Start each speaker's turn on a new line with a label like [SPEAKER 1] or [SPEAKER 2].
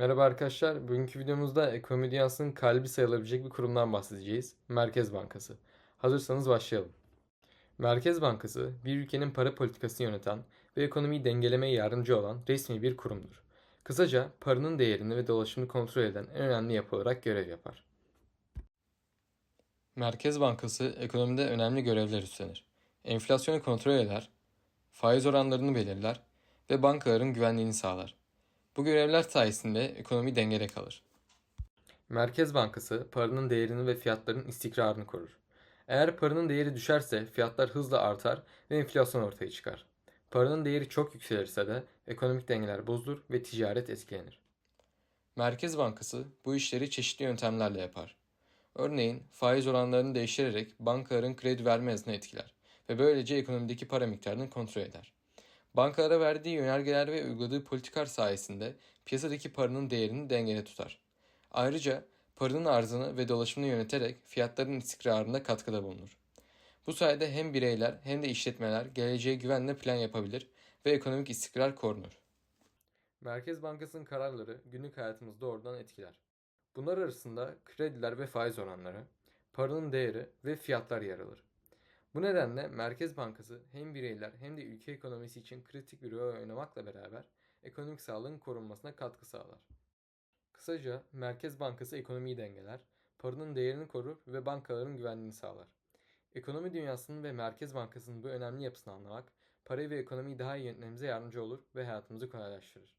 [SPEAKER 1] Merhaba arkadaşlar. Bugünkü videomuzda ekonomi dünyasının kalbi sayılabilecek bir kurumdan bahsedeceğiz. Merkez Bankası. Hazırsanız başlayalım. Merkez Bankası, bir ülkenin para politikasını yöneten ve ekonomiyi dengelemeye yardımcı olan resmi bir kurumdur. Kısaca paranın değerini ve dolaşımını kontrol eden en önemli yapı olarak görev yapar. Merkez Bankası ekonomide önemli görevler üstlenir. Enflasyonu kontrol eder, faiz oranlarını belirler ve bankaların güvenliğini sağlar. Bu görevler sayesinde ekonomi dengede kalır. Merkez Bankası paranın değerini ve fiyatların istikrarını korur. Eğer paranın değeri düşerse fiyatlar hızla artar ve enflasyon ortaya çıkar. Paranın değeri çok yükselirse de ekonomik dengeler bozulur ve ticaret etkilenir. Merkez Bankası bu işleri çeşitli yöntemlerle yapar. Örneğin faiz oranlarını değiştirerek bankaların kredi verme hızını etkiler ve böylece ekonomideki para miktarını kontrol eder. Bankalara verdiği yönergeler ve uyguladığı politikalar sayesinde piyasadaki paranın değerini dengede tutar. Ayrıca paranın arzını ve dolaşımını yöneterek fiyatların istikrarında katkıda bulunur. Bu sayede hem bireyler hem de işletmeler geleceğe güvenle plan yapabilir ve ekonomik istikrar korunur. Merkez Bankası'nın kararları günlük hayatımızı doğrudan etkiler. Bunlar arasında krediler ve faiz oranları, paranın değeri ve fiyatlar yer alır. Bu nedenle Merkez Bankası hem bireyler hem de ülke ekonomisi için kritik bir rol oynamakla beraber ekonomik sağlığın korunmasına katkı sağlar. Kısaca Merkez Bankası ekonomiyi dengeler, paranın değerini korur ve bankaların güvenliğini sağlar. Ekonomi dünyasının ve Merkez Bankası'nın bu önemli yapısını anlamak, parayı ve ekonomiyi daha iyi yönetmemize yardımcı olur ve hayatımızı kolaylaştırır.